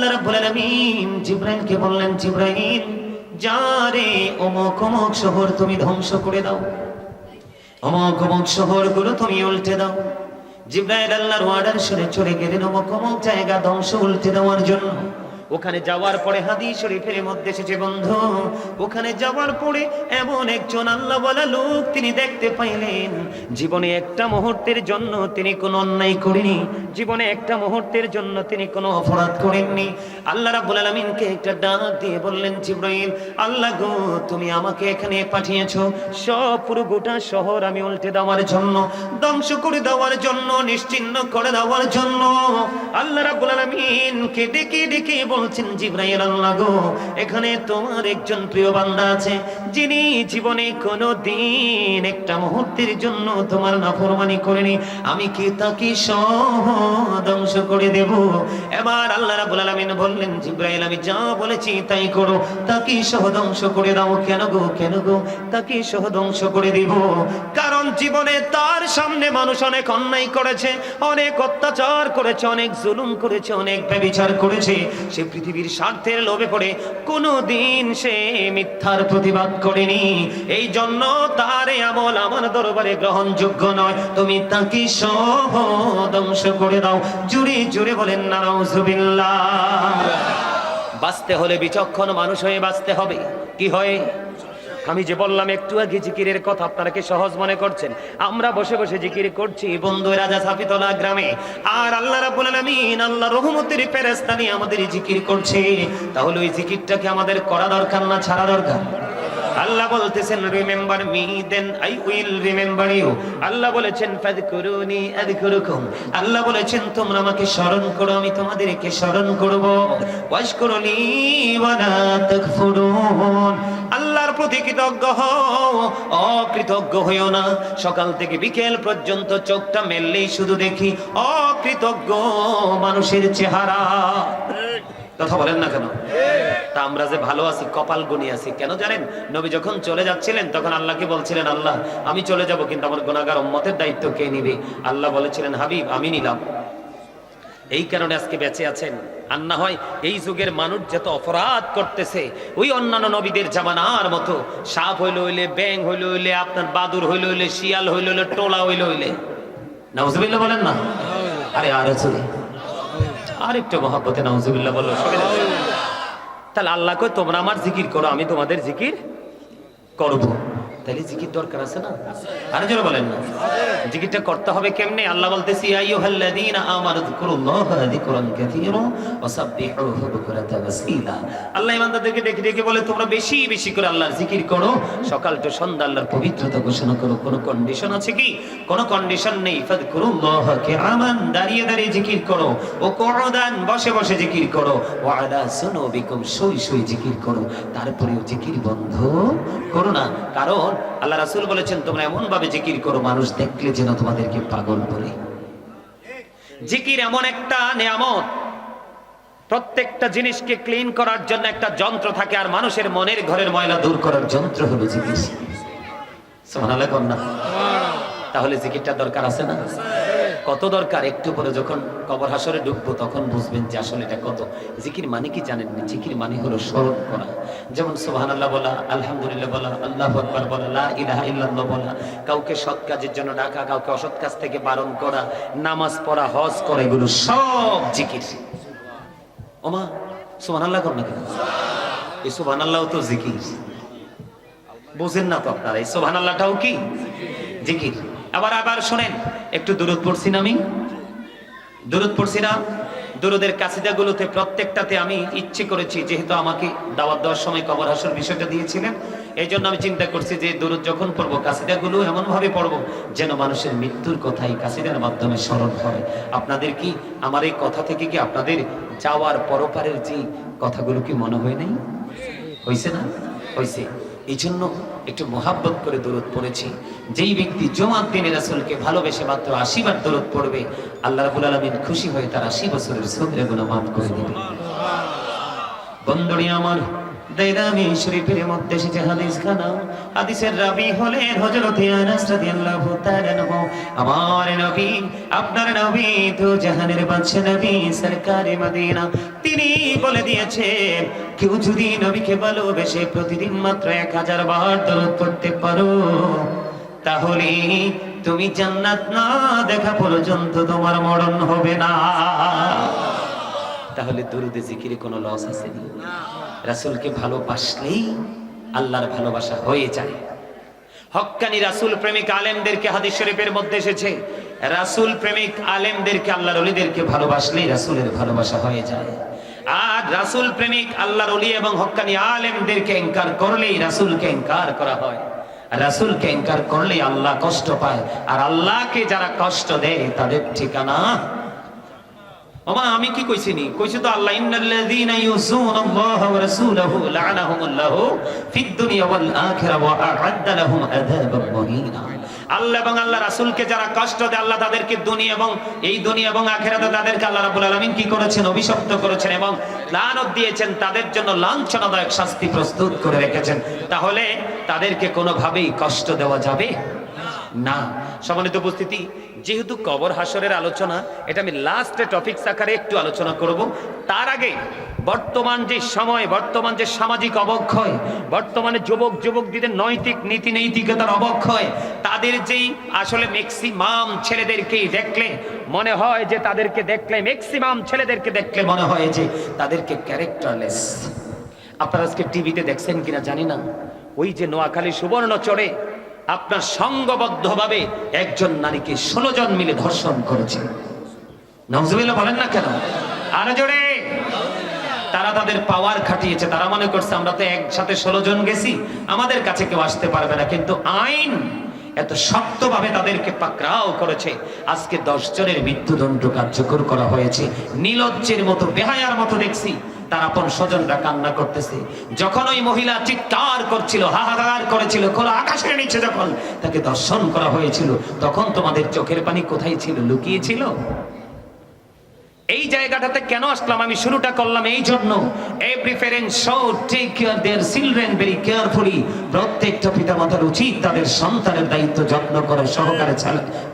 আল্লাহ রাব্বুল আলামিন জিব্রাইলকে বললেন, জিব্রাইল, যা রে, অমুক অমুক শহর তুমি ধ্বংস করে দাও। অমুক অমুক শহরগুলো তুমি উল্টে দাও। জিব্রাইল আল্লাহর অর্ডার শুনে চলে গেলেন অমুক অমুক জায়গা ধ্বংস উল্টে দেওয়ার জন্য। ওখানে যাওয়ার পরে হাদিস শরীফের মধ্যে এসেছে, বন্ধু, ওখানে যাওয়ার পরে এমন একজন আল্লাহ বলা লোক তিনি দেখতে পাইলেন, জীবনে একটা মুহূর্তের জন্য তিনি কোনো অন্যায় করেনি, জীবনে একটা মুহূর্তের জন্য তিনি কোনো অপরাধ করেননি। আল্লাহ রাব্বুল আলামিনকে একটা ডাক দিয়ে বললেন, জিব্রাইল, আল্লাহ গো, তুমি আমাকে এখানে পাঠিয়েছো, সব পুরো গোটা শহর আমি উল্টে দেওয়ার জন্য, ধ্বংস করে দেওয়ার জন্য, নিশ্চিন্ন করে দেওয়ার জন্য। আল্লাহ রাব্বুল আলামিনকে ডেকে ডেকে বলছেন, জিব্রাইল আল্লাহ এখানে তোমার একজন প্রিয় বান্দা আছে, যিনি জীবনে কোনো দিন একটা মুহূর্তের জন্য তোমার নাফরমানি করেনি। আমি কি তাকে করে দেব? এবার আল্লাহ রাব্বুল আলামিন বললেন, জিব্রাইল, আমি যা বলেছি তাই করো। তাকে করে দাও। কেন গো কেন গো? তাকে করে দিব। কারণ জীবনে তার সামনে মানুষ অনেক অন্যায় করেছে, অনেক অত্যাচার করেছে, অনেক জুলুম করেছে, অনেক ব্যবিচার করেছে। সে পৃথিবীর স্বার্থের লোভে পড়ে কোনো দিন সে মিথ্যার প্রতিবাদ করেনি। এই জন্য তার আমল আমার দরবারে গ্রহণযোগ্য নয়। তুমি তাকে সহ ধ্বংস করে দাও। জুড়ে জুড়ে বলেন, নারাউজুবিল্লাহ। বাঁচতে হলে বিচক্ষণ মানুষ হয়ে বাঁচতে হবে। কি হয়? আমি যে বললাম, একটু আগে জিকিরের কথা আপনারা কি সহজ মনে করছেন। আমরা বসে বসে জিকির করছি, বন্ধু রাজা সাফিতলা গ্রামে। আর আল্লাহ রাব্বুল আলামিন, আল্লাহ রহমতের ফেরেশতা নিয়ে আমাদের জিকির করছে। তাহলে ওই জিকিরটাকে আমাদের করা দরকার না ছাড়া দরকার? আল্লাহ বলতেছেন remember me then I will remember you Allah বলেছেন ফাযকুরুনি আযকুরুকুম আল্লাহ বলেছেন, তোমরা আমাকে স্মরণ করো, আমি তোমাদেরকে স্মরণ করব। ওয়াশকুরুনি ওয়া লা তাকফুরুন. আল্লাহর প্রতি কৃতজ্ঞ হও। অকৃতজ্ঞ হইও না। সকাল থেকে বিকেল পর্যন্ত চোখটা মেললেই শুধু দেখি অকৃতজ্ঞ মানুষের চেহারা। কথা বলেন না কেন? তা আমরা যে ভালো আছি, কপাল গুনি আছি, কেন জানেন? নবী যখন চলে যাচ্ছিলেন, তখন আল্লাহকে বলছিলেন, আল্লাহ, আমি চলে যাব, কিন্তু আমার গুণাগার উম্মতের দায়িত্ব কে নিবে? আল্লাহ বলেছিলেন, হাবিব, আমি নিলাম। এই কারণে আজকে বেঁচে আছেন। আর না হয় এই যুগের মানুষ যত অপরাধ করতেছে, ওই অন্যান্য নবীদের জামানার মতো, সাপ হইল হইলে ব্যাং হইল হইলে আপনার বাদুর হইল হইলে শিয়াল হইল হইলে টোলা হইল হইলে। না বলেন না? আরে আর চলে আর মহাপথে মহাব্বতে নাউজুবিল্লাহ বলো সুবিধা তাহলে আল্লাহ কই তোমরা আমার জিকির করো, আমি তোমাদের জিকির করব। তাহলে জিকির দরকার আছে না? আরে জোরে বলেন না। জিকিরটা করতে হবে কেমনে? আল্লাহ বলতেছি আইয়ুহাল্লাযীনা আমানু যিকরান কাসীরা আল্লাহ ইমানদারদেরকে বলে, তোমরা বেশি বেশি করে আল্লাহর জিকির করো। সকাল সন্ধ্যা আল্লাহর পবিত্রতা ঘোষণা করো। কোনো কন্ডিশন আছে কি? কোনো কন্ডিশন নেই। দাঁড়িয়ে দাঁড়িয়ে জিকির করো। ও কুউদান বসে বসে জিকির করো। ওয়া আলা সুনুবিকুম, শুই শুই জিকির করো। তারপরেও জিকির বন্ধ করো না। কারণ আল্লাহ রাসুল বলেছেন, তোমরা এমন ভাবে জিকির করো, মানুষ দেখলে যেন তোমাদেরকে পাগল বলে জিকির এমন একটা নিয়ামত। প্রত্যেকটা জিনিসকে ক্লিন করার জন্য একটা যন্ত্র থাকে, আর মানুষের মনের ঘরের ময়লা দূর করার যন্ত্র হলো জিকির। না তাহলে জিকিরটা দরকার আছে না? কত দরকার? একটু পরে যখন কবর হাসরে ঢুকবো তখন বুঝবেন যে আসলে এটা কত। জিকির মানে কি জানেন? না জিকির মানে হলো স্মরণ করা। যেমন সুবহানাল্লাহ বলা আলহামদুলিল্লাহ বলা আল্লাহ আকবার বলা লা ইলাহা ইল্লাল্লাহ বলা। কাউকে সৎ কাজের জন্য ডাকা কাউকে অসৎ কাজ থেকে বারণ করা নামাজ পড়া হজ করা এগুলো সব জিকির। ওমা সুবহানাল্লাহ কর না কেন? এই সোহান আল্লাহ তো জিকির। বুঝেন না তো আপনারা এই সুবহানাল্লাহটাও কি? জিকির। আবার আবার শোনেন, একটু দূরত পড়ছি না আমি। দূরত পড়ছি না। দূরদের কাছিদাগুলোতে প্রত্যেকটাতে আমি ইচ্ছে করেছি, যেহেতু আমাকে দাওয়াত দেওয়ার সময় কবর হাসর বিষয়টা দিয়েছিলেন এই জন্য আমি চিন্তা করছি যে দূরত যখন পড়ব কাছিদাগুলো এমন ভাবে পড়ব, যেন মানুষের মৃত্যুর কথাই কাছিদার মাধ্যমে স্মরণ হয়। আপনাদের কি আমার এই কথা থেকে কি আপনাদের যাওয়ার পরপারের যে কথাগুলো কি মনে হয় নাই? হয়েছে না? হয়েছে এই জন্য একটু মোহাব্বত করে দূরত পড়েছি। যেই ব্যক্তি জমাত দিনে রাসুলকে ভালোবেসে মাত্র আশিবার দূরত পড়বে, আল্লাহ রাবুল আলমিন খুশি হয়ে তার আশি বছরের সদরে গুলো মাফ করে দিবে বন্দরী আমার মধ্যে আমার নবী, আপনার নবী তো জাহানের নবী তিনি বলে দিয়েছেন, কেউ যদি নবীকে ভালোবেসে প্রতিদিন মাত্র এক হাজার বার দরদ পড়তে পারো, তাহলে তুমি জান্নাত না দেখা পর্যন্ত তোমার মরণ হবে না। তাহলে দরুদে জিকিরে কোনো লস আছে নি? রাসূলকে ভালোবাসলেই আল্লাহর ভালোবাসা হয়ে যায়। হক্কানি রাসূল প্রেমিক আলেমদেরকে হাদিস শরীফের মধ্যে এসেছে, রাসূল প্রেমিক আলেমদেরকে আল্লাহর ওলিদেরকে ভালোবাসলেই রাসূলের ভালোবাসা হয়ে যায়। আর রাসূল প্রেমিক আল্লাহর ওলি এবং হক্কানি আলেমদেরকে ইনকার করলেই রাসূলকে ইনকার করা হয়। রাসূলকে ইনকার করলেই আল্লাহ কষ্ট পায়। আর আল্লাহকে যারা কষ্ট দেয় তাদের ঠিকানা ওমা, আমি কি কইছি কইছি তো আল্লাহ, ইন্নাল্লাযীনা ওয়া রাসূলাহু লা'নাহুমুল্লাহু ফিদ দুনিয়া ওয়াল আখিরা ওয়া আ'আদ্দা লাহুম আযাবাম মুহিনা। আল্লাহ এবং আল্লাহ রাসূলকে যারা কষ্ট দেয়, আল্লাহ তাদেরকে দুনিয়া এবং এই দুনিয়া এবং আখিরাতে তাদেরকে আল্লাহ রাব্বুল আলামিন কি করেছেন? অভিশপ্ত করেছেন এবং লানত দিয়েছেন, তাদের জন্য লাঞ্ছনাদায়ক শাস্তি প্রস্তুত করে রেখেছেন। তাহলে তাদেরকে কোনোভাবেই কষ্ট দেওয়া যাবে না। সম্মানিত উপস্থিতি, যেহেতু কবর হাসরের আলোচনা, এটা আমি লাস্টে টপিকস আকারে একটু আলোচনা করব। তার আগে বর্তমান যে সময়, বর্তমান যে সামাজিক অবক্ষয়, বর্তমানে যুবক যুবকদের নৈতিক নীতি নৈতিকতার অবক্ষয়, তাদের যেই আসলে ম্যাক্সিমাম ছেলেদেরকেই দেখলে মনে হয় যে তাদেরকে দেখলে ম্যাক্সিমাম ছেলেদেরকে দেখলে মনে হয় যে তাদেরকে ক্যারেক্টারলেস আপনারা আজকে টিভিতে দেখছেন কিনা জানি না। ওই যে নোয়াখালী সুবর্ণ চড়ে আপনার সংঘবদ্ধভাবে একজন নারীকে ষোলো জন মিলে ধর্ষণ করেছে। নজরুল্লাহ বলেন না কেন? আরও জোরে। তারা তাদের পাওয়ার খাটিয়েছে। তারা মনে করছে, আমরা তো একসাথে ষোলো জন গেছি, আমাদের কাছে কেউ আসতে পারবে না। কিন্তু আইন এত শক্তভাবে তাদেরকে পাকড়াও করেছে। আজকে দশ জনের মৃত্যুদণ্ড কার্যকর করা হয়েছে। নীলজ্জের মতো বেহায়ার মতো দেখছি। তার আপন স্বজনরা কান্না করতেছে। যখন ওই মহিলা চিৎকার করছিল, হাহাকার করেছিল, খোলা আকাশের নিচে যখন তাকে দর্শন করা হয়েছিল, তখন তোমাদের চোখের পানি কোথায় ছিল? লুকিয়েছিল এই জায়গাটাতে কেন আসলাম? আমি শুরুটা করলাম এই জন্য। Every parent show take care their children very carefully প্রত্যেকটা পিতামাতার উচিত তাদের সন্তানের দায়িত্ব যত্ন করা সহকারে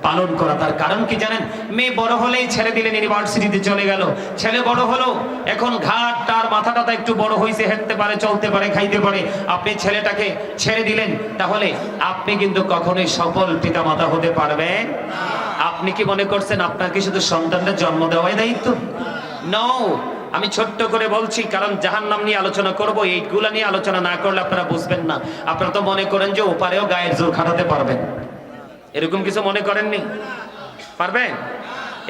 পালন করা। তার কারণ কি জানেন? মেয়ে বড় হলেই ছেড়ে দিলেন, ইউনিভার্সিটিতে চলে গেল। ছেলে বড় হলো, এখন ঘাট তার মাথাটা একটু বড় হয়েছে হেঁটতে পারে, চলতে পারে, খাইতে পারে। আপনি ছেলেটাকে ছেড়ে দিলেন, তাহলে আপনি কিন্তু কখনোই সফল পিতামাতা হতে পারবেন আপনি কি মনে করছেন আপনাকে শুধু সন্তানদের জন্ম দেওয়াই দায়িত্ব? নো আমি ছোট্ট করে বলছি, কারণ জাহান নাম নিয়ে আলোচনা করব, এইগুলা নিয়ে আলোচনা না করলে আপনারা বুঝবেন না। আপনারা তো মনে করেন যে ওপারেও গায়ের জোর খাটাতে পারবেন। এরকম কিছু মনে করেননি? পারবেন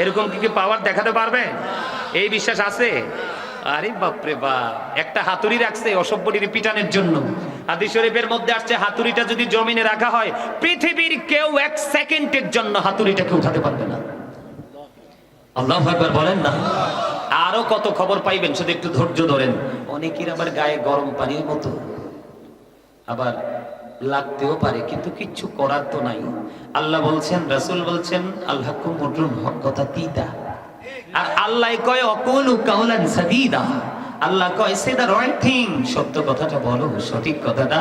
এরকম কি কি পাওয়ার দেখাতে পারবে? এই বিশ্বাস আছে? আরে বাপরে বাপ, একটা হাতুড়ি রাখছে অসভ্যটির পিটানের জন্য। হাদিস শরীফের মধ্যে আসছে, হাতুড়িটা যদি জমিনে রাখা হয়, পৃথিবীর কেউ এক সেকেন্ডের জন্য হাতুড়িটাকে উঠাতে পারবে না। আল্লাহ একবার বলেন না। আরও কত খবর পাইবেন, শুধু একটু ধৈর্য ধরেন। অনেকের আবার গায়ে গরম পানির মতো। আবার লাগতেও পারে, কিন্তু কিচ্ছু করার তো নাই। আল্লাহ বলছেন, রাসূল বলছেন আল্লাহ হক কথা তিতা। আর আল্লাহ কয়, অকুলু কাউলান সাদিদা। আল্লাহ কয় সে রাইট থিং সত্য কথাটা বলো, সঠিক কথাটা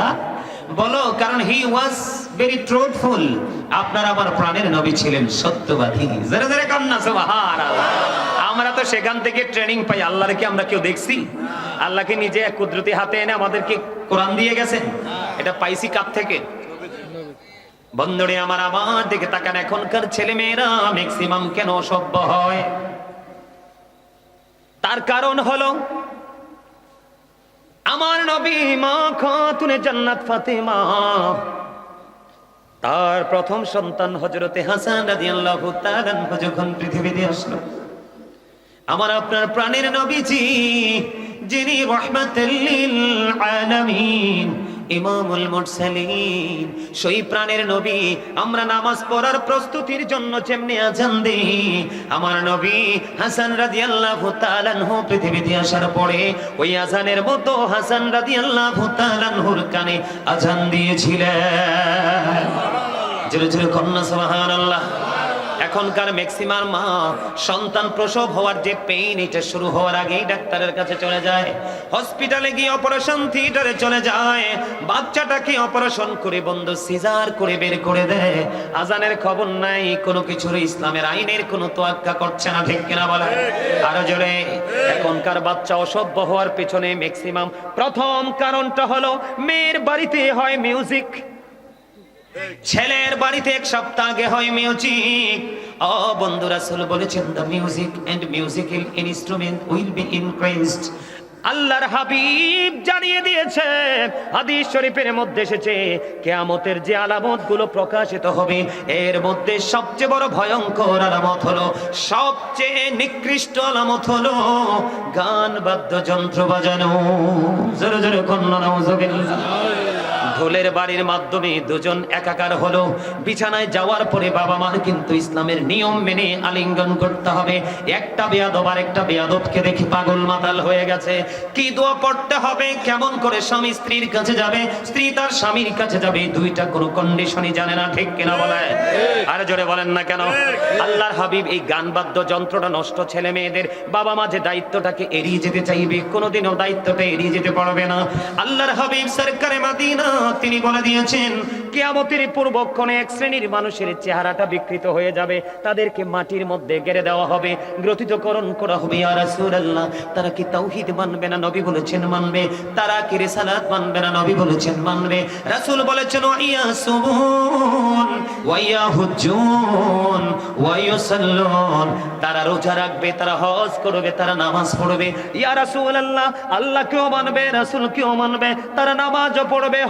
বলো, কারণ হি ওয়াজ ভেরি ট্রুথফুল আপনার আমার প্রাণের নবী ছিলেন সত্যবাদী। সুবহানাল্লাহ। আমরা তো সেখান থেকে ট্রেনিং পাই, আল্লাহর কি আমরা কেউ দেখছি? আল্লাহকে নিজে এক কুদরতি হাতে এনে আমাদেরকে কোরআন দিয়ে গেছেন এটা পাইছি কাপ থেকে? বন্ধুরে, আমার আমার দিকে তাকান, এখনকার ছেলে মেয়েরা ম্যাক্সিমাম কেন অসভ্য হয়? তার কারণ হলো আমার নবী মা খাতুনে জান্নাত ফাতেমা। তার প্রথম সন্তান হজরতে হাসান রাদিয়াল্লাহু তাআলা যখন পৃথিবীতে আসলো। আমার আপনার প্রাণের নবীজি, যিনি রহমাতুল লিল আলামিন ইমামুল মুরসালিন, সেই প্রাণের নবী, আমরা নামাজ পড়ার প্রস্তুতির জন্য যেমনি আজান দেই, আমার নবী হাসান রাদিয়াল্লাহু তাআলা আনহু পৃথিবীতে আসার পরে ওই আজানের মতো হাসান রাদিয়াল্লাহু তাআলা আনহুর কানে আজান দিয়েছিলেন। জোরে জোরে কন্যা, সুবহানাল্লাহ। এখনকার ম্যাক্সিমাম মা সন্তান প্রসব হওয়ার যে পেইন এটা শুরু হওয়ার আগেই ডাক্তারের কাছে চলে যায়। হসপিটালে গিয়ে অপারেশন থিয়েটারে চলে যায়। বাচ্চাটাকে অপারেশন করে বন্ধ সিজার করে বের করে দেয়। আজানের খবর নাই, কোনো কিছুর ইসলামের আইনের কোনো তোয়াক্কা করছে না, ঠিক কিনা বলে আরও জোরে। এখনকার বাচ্চা অসভ্য হওয়ার পেছনে ম্যাক্সিমাম প্রথম কারণটা হলো, মেয়ের বাড়িতে হয় মিউজিক ছেলের বাড়িতে এক সপ্তাহ আগে হয় মিউজিক ও বন্ধু রাসূল বলেছেন the music and musical instrument will be increased আল্লাহর হাবিব জানিয়ে দিয়েছে হাদিস শরীফের মধ্যে এসেছে, কেয়ামতের যে আলামতগুলো প্রকাশিত হবে, এর মধ্যে সবচেয়ে বড় ভয়ঙ্কর আলামত হলো, সবচেয়ে নিকৃষ্ট আলামত হলো গান বাদ্যযন্ত্র বাজানো। জোরে জোরে কন্যা, নাউজুবিল্লাহ। ঢোলের বাড়ির মাধ্যমে দুজন একাকার হলো। বিছানায় যাওয়ার পরে বাবা মার কিন্তু ইসলামের নিয়ম মেনে আলিঙ্গন করতে হবে। একটা বেয়াদব আর একটা বেয়াদবকে দেখে পাগল মাতাল হয়ে গেছে। কি দোয়া পড়তে হবে? কেমন করে স্বামী স্ত্রীর কাছে যাবে? স্ত্রী তার স্বামীর কাছে যাবে। দুইটা কোনো কন্ডিশনই জানে না, ঠিক কিনা বলে আর জোরে বলেন না কেন? আল্লাহর হাবিব এই গান বাদ্য যন্ত্রটা নষ্ট ছেলে মেয়েদের বাবা মা যে দায়িত্বটাকে এড়িয়ে যেতে চাইবে, কোনোদিনও দায়িত্বটা এড়িয়ে যেতে পারবে না। আল্লাহর হাবিব সরকারে মাদিনা। তিনি বলে দিয়েছেন। কিয়ামতের পূর্বক্ষণে এক শ্রেণির মানুষের চেহারাটা বিকৃত হয়ে যাবে। তাদেরকে মাটির মধ্যে গেড়ে দেওয়া হবে। গ্রথিতকরণ করা হবে, ইয়া রাসূলুল্লাহ। তারা কি তাওহীদ মানবে না নবী বলেছেন মানবে? তারা কি রিসালাত মানবে না নবী বলেছেন মানবে? রাসূল বলেছেন ইয়া সুবুন, ওয়া ইয়া হুজ্জুন, ওয়া ইউসাল্লুন তারা রোজা রাখবে, তারা হজ করবে, তারা নামাজ পড়বে। ইয়া রাসূলুল্লাহ, আল্লাহ কেউ মানবে, রাসূল কেউ মানবে? তারা নামাজও পড়বে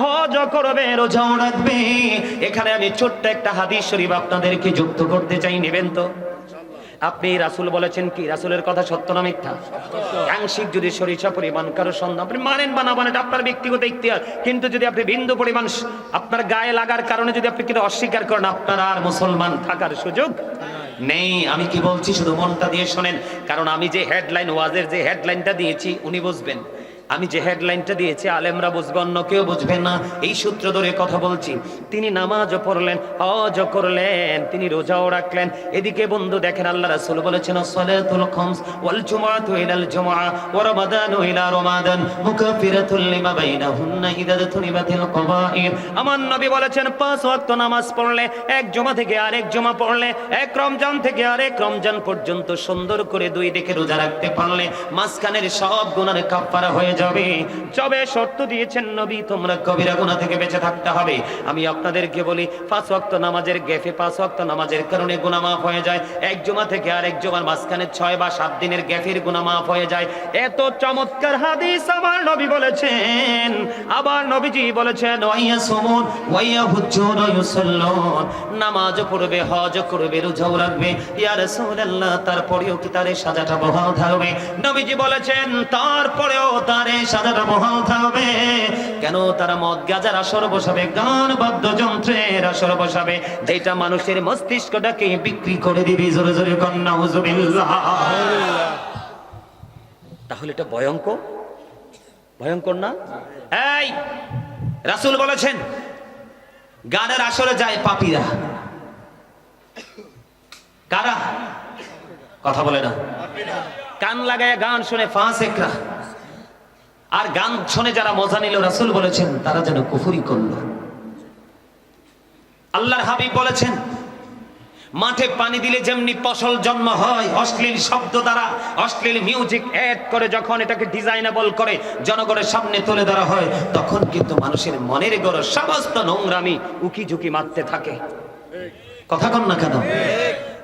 এখানে আমি ছোট্ট একটা হাদিস শরীফ আপনাদেরকে যুক্ত করতে চাই, নেবেন তো? আপনি রাসূল বলেছেন কি? রাসূলের কথা সত্য না মিথ্যা? আংশিক যদি সরিষা পরিমাণ কারও সন্ধান আপনি মানেন বা না মানেন আপনার ব্যক্তিগত ইখতিয়ার। কিন্তু যদি আপনি বিন্দু পরিমাণ আপনার গায়ে লাগার কারণে যদি আপনি কিন্তু অস্বীকার করেন, আপনার আর মুসলমান থাকার সুযোগ নেই। আমি কি বলছি? শুধু মনটা দিয়ে শোনেন। কারণ আমি যে হেডলাইন ওয়াজের যে হেডলাইনটা দিয়েছি, উনি বুঝবেন। আমি যে হেডলাইনটা দিয়েছি, আলেমরা বুঝবে, অন্য কেউ বুঝবেন না। এই সূত্র ধরে কথা বলছি। তিনি নামাজও পড়লেন হজ করলেন, তিনি রোজাও রাখলেন। এদিকে বন্ধু দেখেন, আল্লাহ রাসূল বলেছেন ওয়াল ইলাল ওয়া ইলা রমাদান মুকাফিরাতুল লিমা বাইনাহুন্না তুনিবাতিল কবাইর। আমার নবী বলেছেন, পাঁচ ওয়াক্ত নামাজ পড়লে, এক জমা থেকে আরেক জমা পড়লে, এক রমজান থেকে আরেক রমজান পর্যন্ত সুন্দর করে দুই দিকে রোজা রাখতে পারলে, মাঝখানের সব গুনার কাফফারা হয়ে যাবে। তবে শর্ত দিয়েছেন নবী, তোমরা কবিরা থেকে বেঁচে থাকতে হবে। আমি আপনাদেরকে বলি, পাঁচ নামাজের গেফে পাঁচ নামাজের কারণে মাফ হয়ে যায়। এক থেকে আরেক জমার মাঝখানে ছয় বা সাত দিনের মাফ হয়ে যায়। এত চমৎকার হাদিস আমার নবী বলেছেন। আবার নবীজি বলেছেন, ওয়াইয়া সুমুন, ওয়াইয়া নামাজ পড়বে, হজ করবে রাখবে। ইয়া রাসূলুল্লাহ, তারপরেও কি সাজাটা বহাল থাকবে? নবীজি বলেছেন, তারপরেও তার এই সাজাটা বহাল থাকবে কেন তারা মদ গাজার আসর বসাবে, গান বাদ্যযন্ত্রের আসর বসাবে? যেটা মানুষের মস্তিষ্কটাকে বিক্রি করে দিবি, জোরে জোরে কন্যা তাহলে এটা ভয়ঙ্কর? ভয়ঙ্কর না? এই, রাসূল বলেছেন, গানের আসরে যায় পাপিরা। কারা? কথা বলে না। কান লাগায় গান শুনে ফাঁসেকরা। আর গান শুনে যারা মজা নিল, রাসূল বলেছেন, তারা যেন কুফরি করল। আল্লাহর হাবিব বলেছেন, মাঠে পানি দিলে যেমনি ফসল জন্ম হয়, অশ্লীল শব্দ দ্বারা, অশ্লীল মিউজিক অ্যাড করে যখন এটাকে ডিজাইনেবল করে, জনগণের সামনে তুলে ধরা হয়, তখন কিন্তু মানুষের মনের গড় সমস্ত নোংরামি উকি ঝুঁকি মারতে থাকে। কথা কন না কেন?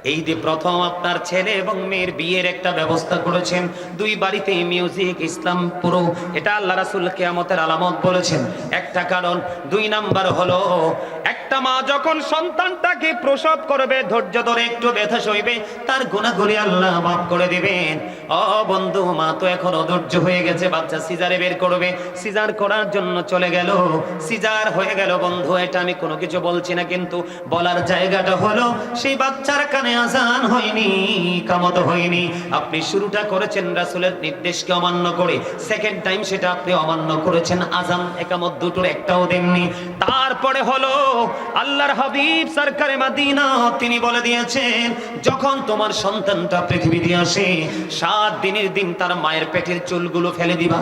এই যে প্রথম আপনার ছেলে এবং মেয়ের বিয়ের একটা ব্যবস্থা করেছেন। দুই বাড়িতে মিউজিক ইসলাম পুরো। এটা আল্লাহ রাসুল কেয়ামতের আলামত বলেছেন। একটা কারণ, দুই নাম্বার হলো, একটা মা যখন সন্তানটাকে প্রসব করবে, ধৈর্য ধরে একটু ব্যথা সইবে, তার গুণাগুলি আল্লাহ মাফ করে দিবেন। ও বন্ধু, মা তো এখন অধৈর্য হয়ে গেছে, বাচ্চা সিজারে বের করবে। সিজার করার জন্য চলে গেল। সিজার হয়ে গেল, বন্ধু, এটা আমি কোনো কিছু বলছি না, কিন্তু বলার জায়গাটা হলো, সেই বাচ্চার কানে এখানে আজান হয়নি, কামত হয়নি। আপনি শুরুটা করেছেন রাসূলের নির্দেশকে অমান্য করে সেকেন্ড টাইম সেটা আপনি অমান্য করেছেন, আজান একামত দুটোর একটাও দেননি। তারপরে হলো, আল্লাহর হাবিব সরকারে মাদিনা, তিনি বলে দিয়েছেন, যখন তোমার সন্তানটা পৃথিবীতে আসে, সাত দিনের দিন তার মায়ের পেটের চুলগুলো ফেলে দিবা।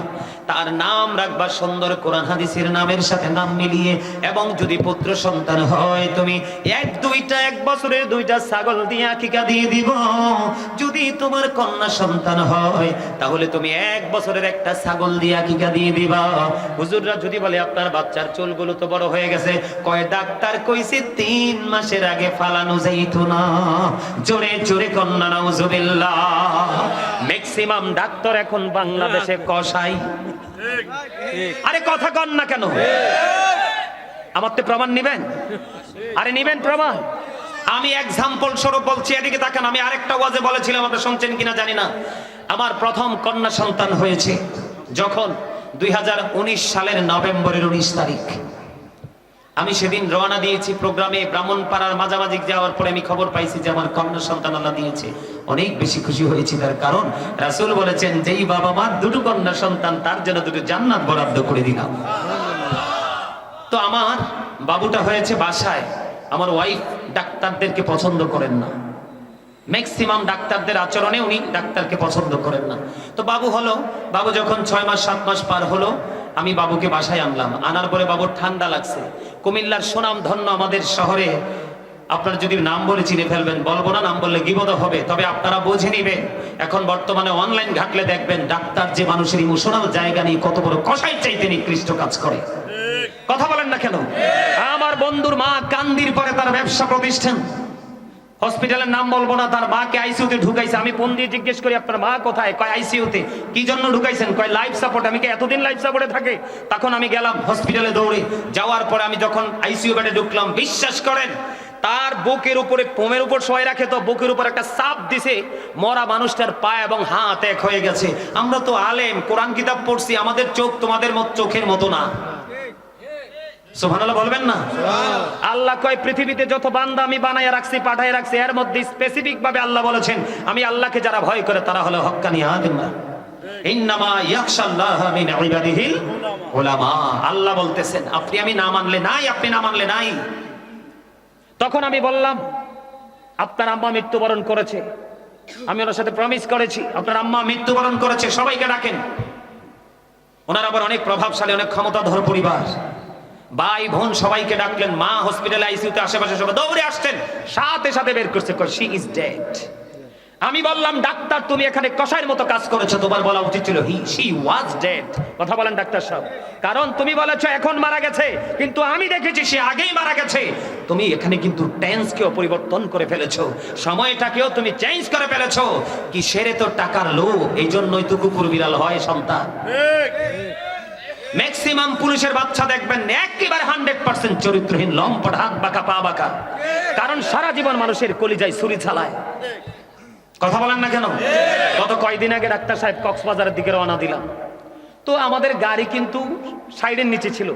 তার নাম রাখবা সুন্দর কোরআন হাদিসের নামের সাথে নাম মিলিয়ে, এবং যদি পুত্র সন্তান হয়, তুমি এক দুইটা, এক বছরের দুইটা ছাগল দিয়ে আকিকা দিয়ে দিব। যদি তোমার কন্যা সন্তান হয়, তাহলে তুমি এক বছরের একটা ছাগল দিয়ে আকিকা দিয়ে দিবা। হুজুররা যদি বলে, আপনার বাচ্চার চুলগুলো তো বড় হয়ে গেছে। কয়, ডাক্তার কইছে তিন মাসের আগে ফালানো যাইতো না জোরে জোরে কন্যা, নাউজুবিল্লাহ। ম্যাক্সিমাম ডাক্তার এখন বাংলাদেশে কষাই আরে কথা কন না কেন? আমার তো প্রমাণ নিবেন? আরে নিবেন প্রমাণ? আমি এক্সাম্পল স্বরূপ বলছি, এদিকে তাকান, আমি আরেকটা ওয়াজে বলেছিলাম, আপনি শুনছেন কিনা জানি না। আমার প্রথম কন্যা সন্তান হয়েছে যখন দুই হাজার উনিশ সালের নভেম্বরের উনিশ তারিখ। আমি সেদিন রওনা দিয়েছি প্রোগ্রামে ব্রাহ্মণপাড়ার মাঝামাঝি যাওয়ার পরে আমি খবর পাইছি যে আমার কন্যা সন্তান আল্লাহ দিয়েছে। অনেক বেশি খুশি হয়েছি তার কারণ রাসূল বলেছেন, যেই বাবা মার দুটো কন্যা সন্তান, তার জন্য দুটো জান্নাত বরাদ্দ করে দিলাম। তো আমার বাবুটা হয়েছে বাসায়। আমার ওয়াইফ ডাক্তারদেরকে পছন্দ করেন না। ম্যাক্সিমাম ডাক্তারদের আচরণে উনি ডাক্তারকে পছন্দ করেন না। তো বাবু হলো, বাবু যখন ছয় মাস, সাত মাস পার হলো আমি বাবুকে বাসায় আনলাম। আনার পরে বাবুর ঠান্ডা লাগছে। কুমিল্লার সুনাম ধন্য আমাদের শহরে আপনারা যদি নাম বলে চিনে ফেলবেন, বলব না, নাম বললে গিবদ হবে, তবে আপনারা বুঝে নিবেন। এখন বর্তমানে অনলাইন ঘাটলে দেখবেন ডাক্তার যে মানুষের ইমোশনাল জায়গা নিয়ে কত বড় কষাই চাইতে নিকৃষ্ট কাজ করে। কথা বলেন না কেন? আমার বন্ধুর মা কান্দির পরে তার ব্যবসা প্রতিষ্ঠান। হসপিটালের নাম বলব না, তার মাকে আইসিইউতে ঢুকাইছে। আমি ফোন দিয়ে জিজ্ঞেস করি, আপনার মা কোথায়? কয় আইসিইউতে কি জন্য ঢুকাইছেন? কয় লাইফ সাপোর্ট আমি কি এতদিন লাইফ সাপোর্টে থাকে? তখন আমি গেলাম হসপিটালে দৌড়ে। যাওয়ার পরে আমি যখন আইসিইউ বেডে ঢুকলাম, বিশ্বাস করেন, তার বুকের উপরে পোমের উপর শোয় রাখে তো, বুকের উপর একটা সাপ দিছে, মরা মানুষটার পা এবং হাত এক হয়ে গেছে। আমরা তো আলেম, কোরআন কিতাব পড়ছি, আমাদের চোখ তোমাদের মত, চোখের মতো না। সুবহানাল্লাহ বলবেন না? আল্লাহ কয় পৃথিবীতে যত বান্দা আমি বানায় রাখছি পাঠায় রাখছি এর মধ্যে স্পেসিফিক ভাবে আল্লাহ বলেছেন আমি আল্লাহকে যারা ভয় করে তারা হলো হক্কানি আল্লাহ বলতেছেন আপনি আমি না মানলে নাই আপনি না মানলে নাই। তখন আমি বললাম আপনার আম্মা মৃত্যুবরণ করেছে। আমি ওনার সাথে প্রমিস করেছি আপনার আম্মা মৃত্যুবরণ করেছে সবাইকে ডাকেন। ওনার আবার অনেক প্রভাবশালী অনেক ক্ষমতাধর পরিবার। ভাই বোন সবাইকে ডাকলেন, মা হসপিটালে আইসিইউতে আশেপাশে সবাই দৌড়ে আসছেন। সাথে সাথে বের করছে শি ইজ ডেড আমি বললাম, ডাক্তার, তুমি এখানে কষায়ের মতো কাজ করেছ, তোমার বলা উচিত ছিল হি শি ওয়াজ ডেড কথা বলেন ডাক্তার সাহেব। কারণ তুমি বলেছ, এখন মারা গেছে। কিন্তু আমি দেখেছি, সে আগেই মারা গেছে। তুমি এখানে কিন্তু টেন্সকেও পরিবর্তন করে ফেলেছো। সময়টাকেও তুমি চেঞ্জ করে ফেলেছো। কি সেরে তো টাকার লোভ? এই জন্যই তো কুকুর বিড়াল হয় সন্তান। ম্যাক্সিমাম পুলিশের বাচ্চা দেখবেন একেবারে হান্ড্রেড পার্সেন্ট চরিত্রহীন, লম্পট, হাত বাঁকা, পা বাঁকা। কারণ সারা জীবন মানুষের কলিজায় ছুরি চালায়। কথা বলেন না কেন? গত কয়দিন আগে ডাক্তার সাহেব কক্সবাজারের দিকে রওনা দিলাম। তো আমাদের গাড়ি কিন্তু সাইডের নিচে ছিল,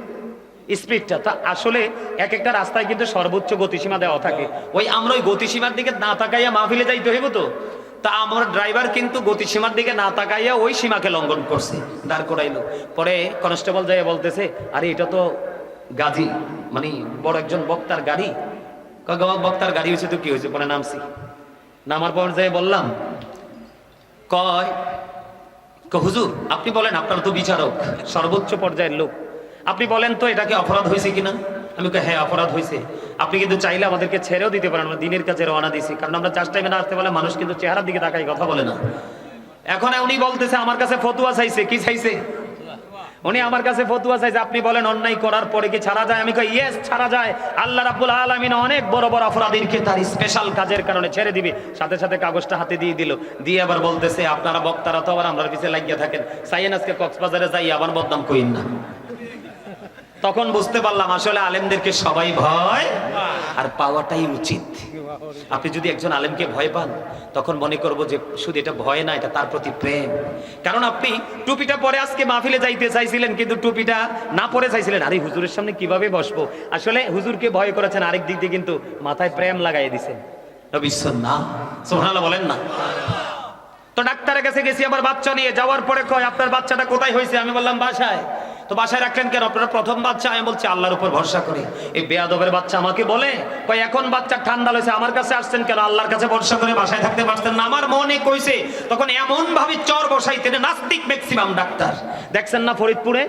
স্পিডটা। তা আসলে এক একটা রাস্তায় কিন্তু সর্বোচ্চ গতিসীমা দেওয়া থাকে। ওই আমরা ওই গতিসীমার দিকে না তাকাইয়া মাহফিলে যাইতে হইব তো? তা আমার ড্রাইভার কিন্তু গতিসীমার দিকে না তাকাইয়া ওই সীমাকে লঙ্ঘন করছে। দাঁড় করাইলো। পরে কনস্টেবল যাইয়া বলতেছে, আরে, এটা তো গাজী মানে বড় একজন বক্তার গাড়ি। বক্তার গাড়ি হয়েছে তো কি হয়েছে পরে নামছি। নামার পর যাই বললাম, কয় হুজুর, আপনি বলেন আপনার তো বিচারক, সর্বোচ্চ পর্যায়ের লোক। আপনি বলেন তো এটা কি অপরাধ হয়েছে কিনা? কই, হ্যাঁ অপরাধ হয়েছে আপনি কিন্তু চাইলে আমাদেরকে ছেড়েও দিতে পারেন আমরা দিনের কাছে রওনা দিছি কারণ আমরা চার টাইমে না আসতে বলে মানুষ কিন্তু চেহারার দিকে তাকাই কথা বলে না। এখন উনি বলতেছে আমার কাছে ফতুয়া চাইছে। কি চাইছে? উনি আমার কাছে ফতুয়া চাইছে। আপনি বলেন অন্যায় করার পরে কি ছাড়া যায়? আমি কই ইয়েস ছাড়া যায়। আল্লাহ রাব্বুল আলামিন অনেক বড় বড় অপরাধীকে তার স্পেশাল কাজের কারণে ছেড়ে দিবে। সাথে সাথে কাগজটা হাতে দিয়ে দিল। দিয়ে আবার বলতেছে আপনারা বক্তারা তো আবার আমরা পিছিয়ে লাগিয়ে থাকেন। সাইয়েন আজকে কক্সবাজারে যাই আবার বদনাম কইন না। তখন বুঝতে পারলাম আসলে আলেমদেরকে সবাই ভয় আর পাওয়াটাই উচিত। আপনি যদি একজন আলেমকে ভয় পান, তখন মনে করব যে শুধু এটা ভয় না, এটা তার প্রতি প্রেম। কারণ আপনি টুপিটা পরে আজকে মাহফিলে যাইতে চাইছিলেন, কিন্তু টুপিটা না পরে চাইছিলেন। আরে, হুজুরের সামনে কীভাবে বসবো? আসলে হুজুরকে ভয় করেছেন, আরেক দিক দিয়ে কিন্তু মাথায় প্রেম লাগাই দিছেন। নবীর সুন্নাহ, সুবহানাল্লাহ বলেন না। তো ডাক্তারের কাছে গেছি আমার বাচ্চা নিয়ে। যাওয়ার পরে কয়, আপনার বাচ্চাটা কোথায় হয়েছে আমি বললাম, বাসায়। তো বাসায় রাখলেন কেন? আপনার প্রথম বাচ্চা? আমি বলছি, আল্লাহর উপর ভরসা করে। এই বেয়াদবের বাচ্চা আমাকে বলে, কয়, এখন বাচ্চা ঠান্ডা হয়েছে আমার কাছে আসছেন কেন? আল্লাহর কাছে ভরসা করে বাসায় থাকতে পারতেন না। আমার মনে কইছে, তখন এমন ভাবে চর বসাইতেন নাস্তিক ম্যাক্সিমাম ডাক্তার। দেখছেন না ফরিদপুরে?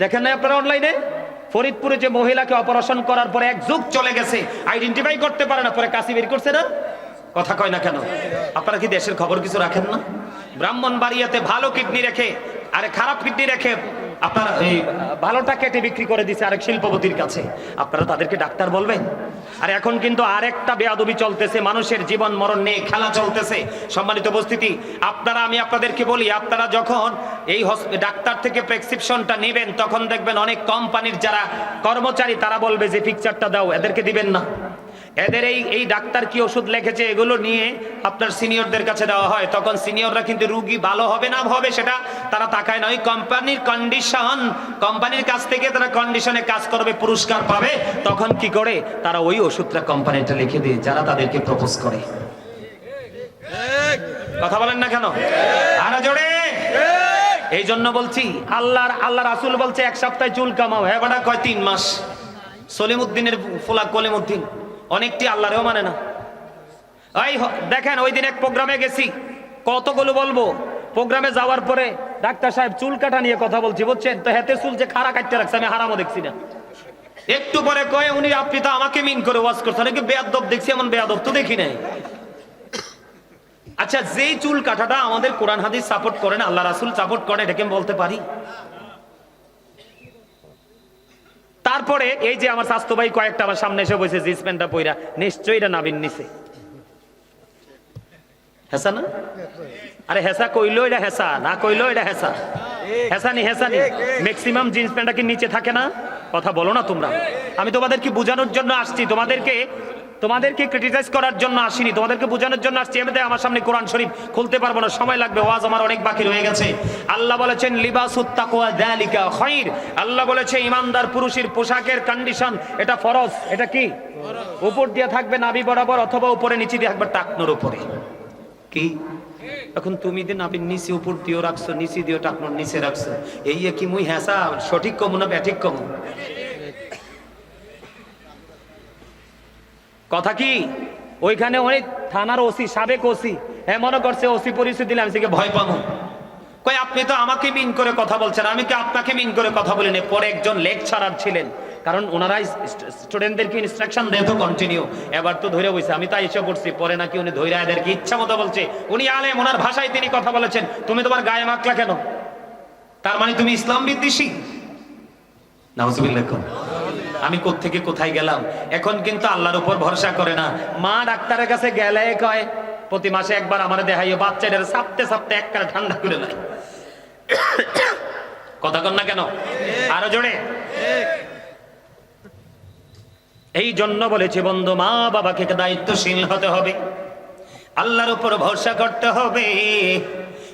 দেখেন না আপনারা অনলাইনে ফরিদপুরে যে মহিলাকে অপারেশন করার পরে এক যুগ চলে গেছে আইডেন্টিফাই করতে পারে না, পরে কাশি বের করছে না? কথা কয় না কেন? আপনারা কি দেশের খবর কিছু রাখেন না? ব্রাহ্মণ বাড়িয়াতে ভালো কিডনি রেখে, আরে খারাপ কিডনি রেখে আপনার এই ভালোটা কেটে বিক্রি করে দিছে আরেক শিল্পপতির কাছে। আপনারা তাদেরকে ডাক্তার বলবেন? আর এখন কিন্তু আরেকটা বেয়াদবি চলতেছে, মানুষের জীবন মরণ নিয়ে খেলা চলতেছে। সম্মানিত উপস্থিতি, আপনারা, আমি আপনাদেরকে বলি, আপনারা যখন এই ডাক্তার থেকে প্রেসক্রিপশনটা নেবেন, তখন দেখবেন অনেক কোম্পানির যারা কর্মচারী, তারা বলবে যে পিকচারটা দাও। এদেরকে দিবেন না। এদের এই এই ডাক্তার কি ওষুধ লিখেছে এগুলো নিয়ে আপনার সিনিয়রদের কাছে দেওয়া হয়? তখন সিনিয়ররা কিন্তু রুগী ভালো হবে না হবে সেটা তারা তাকায় না। ওই কোম্পানির কন্ডিশন কোম্পানির কাছ থেকে তারা কন্ডিশনে কাজ করবে, পুরস্কার পাবে। তখন কি করে? তারা ওই ওষুধটা কোম্পানিটা লিখে দিয়ে যারা তাদেরকে প্রপোজ করে। কথা বলেন না কেন? আরও জোরে! এই জন্য বলছি, আল্লাহর আল্লাহ রাসুল বলছে, এক সপ্তাহে চুল কামাও। হ্যাঁ কয় তিন মাস? সলিমুদ্দিনের ফোলা কলিমুদ্দিন। অনেকটি আল্লাহরেও মানে না। এই দেখেন, ওই দিন এক প্রোগ্রামে গেছি। কতগুলো বলব? প্রোগ্রামে যাওয়ার পরে ডাক্তার সাহেব চুল কাটা নিয়ে কথা বলছি, বুঝছেন? তো হাতে চুল যে খারা কাটতে রাখছে, আমি হারামও দেখছি না। একটু পরে কয়ে, উনি আপনি তো আমাকে মিন করে ওয়াজ করছেন, নাকি বেয়াদব দেখছি, এমন বেয়াদব তো দেখি নাই? আচ্ছা যেই চুল কাটাটা আমাদের কোরআন হাদিস সাপোর্ট করে না, আল্লাহ রাসুল সাপোর্ট করে এটাকে আমি বলতে পারি? তারপরে এই যে আমার স্বাস্থ্য ভাই কয়েকটা আমার সামনে এসে বসে জিন্স প্যান্টটা পইরা, নিশ্চয়ই এটা নাবিন নিছে। হেসা না? আরে হেসা কইলো এটা হেসা, না কইলো এটা হেসা। হেসা নি হেসা নি ম্যাক্সিমাম জিন্স প্যান্টটা কি নিচে থাকে না? কথা বলো না তোমরা। আমি তোমাদেরকে বোঝানোর জন্য আসছি। তোমাদেরকে তোমাদেরকে ক্রিটিসাইজ করার জন্য আসিনি। তোমাদেরকে বোঝানোর জন্য আসছি। এমনিতে আমার সামনে কোরআন শরীফ খুলতে পারব না সময় লাগবে ওয়াজ আমার অনেক বাকি রয়ে গেছে। আল্লাহ বলেছেন খাইর। আল্লাহ বলেছে ইমানদার পুরুষের পোশাকের কন্ডিশন এটা ফরজ। এটা কি? উপর দিয়ে থাকবে নাভি বরাবর অথবা উপরে নিচে দিয়ে থাকবে টাকনোর উপরে। কি? এখন তুমি দিন আপনি নিচে উপর দিয়েও রাখছো নিচে দিয়েও টাকনোর নিচে রাখছো এই কি মুই হ্যাসা সঠিক কম না ব্যাঠিক কম? কথা কি? ওইখানে অনেক থানার ওসি, সাবেক ওসি। হ্যাঁ মনে করছে ওসি পরিচয় দিলে আমি ভয় পাবো। কই আপনি তো আমাকে মিন করে কথা বলছেন, আমি কি আপনাকে মিন করে কথা বলিনি? পরে একজন লেকচারার ছিলেন। কারণ ওনারাই স্টুডেন্টদেরকে ইনস্ট্রাকশন দেয় তো কন্টিনিউ এবার তো ধরে বইছে, আমি তাই এসে পড়ছি। পরে নাকি উনি ধৈর্য এদেরকে ইচ্ছা মতো বলছে। উনি আলেম, ওনার ভাষায় তিনি কথা বলেছেন। তুমি তোমার গায়ে মাখলা কেন? তার মানে তুমি ইসলাম বিদ্বেষী? নাউজুবিল্লাহ কর। আমি কোত্থেকে কোথায় গেলাম? এখন কিন্তু আল্লাহর উপর ভরসা করে না। মা ডাক্তারের কাছে গেলে কয়, প্রতি মাসে একবার আমার দেহাইও বাচ্চাদের সাপতে সাপতে এক কারে ঠান্ডা করে দেয়। কথা কন না কেন? আরও জোরে। এই জন্য বলেছে, বন্ধু, মা বাবাকে দায়িত্বশীল হতে হবে। আল্লাহর উপর ভরসা করতে হবে।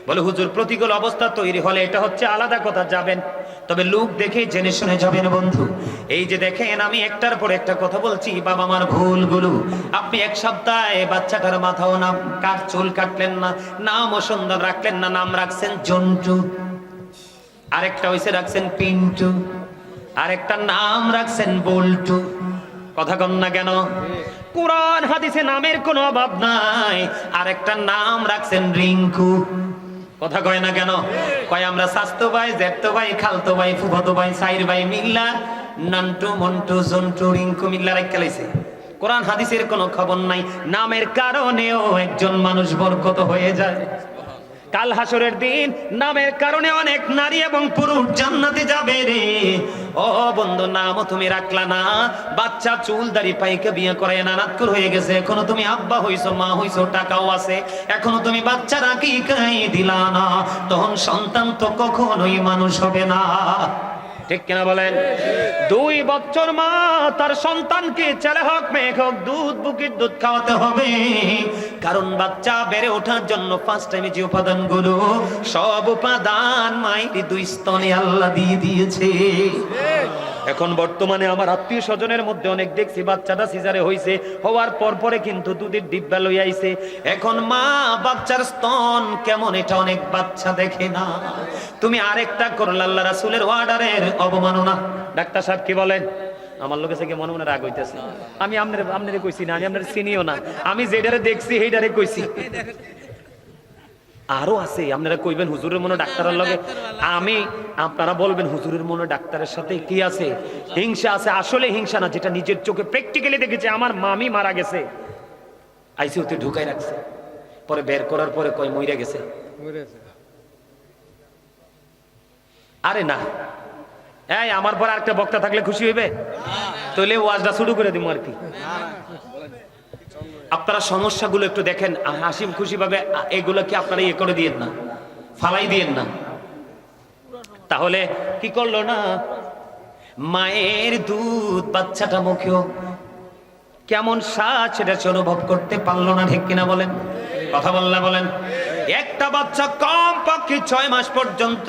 বলে, হুজুর, প্রতিকূল অবস্থা তৈরি হলে এটা হচ্ছে আলাদা কথা, যাবেন। তবে লোক দেখে জেনে শুনে যাবেন, বন্ধু। এই যে দেখেন, আমি একটার পর একটা কথা বলছি, বাবা মার ভুলগুলো। আপনি এক সপ্তাহে বাচ্চাটার মাথাও নাম কার চুল কাটলেন না, নামও সুন্দর রাখলেন না, নাম রাখছেন জন্টু। আরেকটা হয়েছে রাখছেন পিন্টু। আরেকটা নাম রাখছেন বল্টু। কথা কন না কেন? কোরআন, হাদিসে নামের কোনো অভাব নাই। আরেকটা নাম রাখছেন রিঙ্কু। কথা কয় না কেন? কয়, আমরা স্বাস্থ্য ভাই জ্যাঠতো ভাই, খালতো ভাই, ফুফাতো ভাই, সাইর ভাই মিল্লা, নান্টু, মন্টু, জন্টু, রিঙ্কু মিল্লা রাখতে লাইছে কোরআন হাদিসের কোনো খবর নাই। নামের কারণেও একজন মানুষ বরকত হয়ে যায়। কাল হাসরের দিন নামের কারণে অনেক নারী এবং পুরুষ জান্নাতে যাবে রে। ও বন্ধু, নামও তুমি রাখলা না। বাচ্চা, চুল, দাড়ি, পাইকে বিয়ে করে নানাত্কুর হয়ে গেছে। এখনও তুমি আব্বা হইছো, মা হইছো, টাকাও আছে। এখনও তুমি বাচ্চা রাখি কাই দিলা না। তখন সন্তান তো কখনোই মানুষ হবে না। ঠিক কিনা বলেন? দুই বছর মা, তার সন্তানকে ছেলে হোক, মেয়ে হোক, দুধ, বুকির দুধ খাওয়াতে হবে। কারণ বাচ্চা বেড়ে ওঠার জন্য ফার্স্ট টাইমে যে উপাদানগুলো সব উপাদান মায়ের দুই স্তনে আল্লাহ দিয়ে দিয়েছে। এখন বর্তমানে আমার আত্মীয় স্বজনের মধ্যে অনেক দেখছি, বাচ্চাটা সিজারে হইছে, হওয়ার পর পরে কিন্তু দুধের ডিব্বা লই আইছে। এখন মা বাচ্চার স্তন কেমন এটা অনেক বাচ্চা দেখে না। তুমি আরেকটা করলে আল্লাহ রাসূলের অর্ডারের অবমাননা। ডাক্তার সাহেব কি বলেন? আমার লোকের থেকে মনে মনে রাগ হইতেছে। আমি আপনার আপনারে কইছি না আমি আপনার চিনিও না। আমি যেটারে দেখছি সেইটারে কইছি। আরও আছে আপনারা কইবেন হুজুরের মনে ডাক্তারের লগে। আমি আপনারা বলবেন হুজুরের মনে ডাক্তারের সাথে কি আছে? হিংসা আছে আসলে হিংসা না যেটা নিজের চোখে প্র্যাকটিক্যালি দেখেছে আমার মামি মারা গেছে। আইসিউতে ঢুকাই রাখছে। পরে বের করার পরে কয় মইরা গেছে। আরে না। এই, আমার পর আরেকটা বক্তা থাকলে খুশি হইবে? তাহলে ওয়াজটা শুরু করে দিব আর কি। আপনারা সমস্যাগুলো একটু দেখেন হাসিম খুশি ভাবে এগুলো কি আপনারা ইয়ে করে দিয়েন না? ফালাই দিয়েন না? তাহলে কি করল না? মায়ের দুধ বাচ্চাটা মুখেও কেমন স্বাদ সেটা সে অনুভব করতে পারল না, ঠিক কিনা বলেন? কথা বললা বলেন, একটা বাচ্চা কম পক্ষে ছয় মাস পর্যন্ত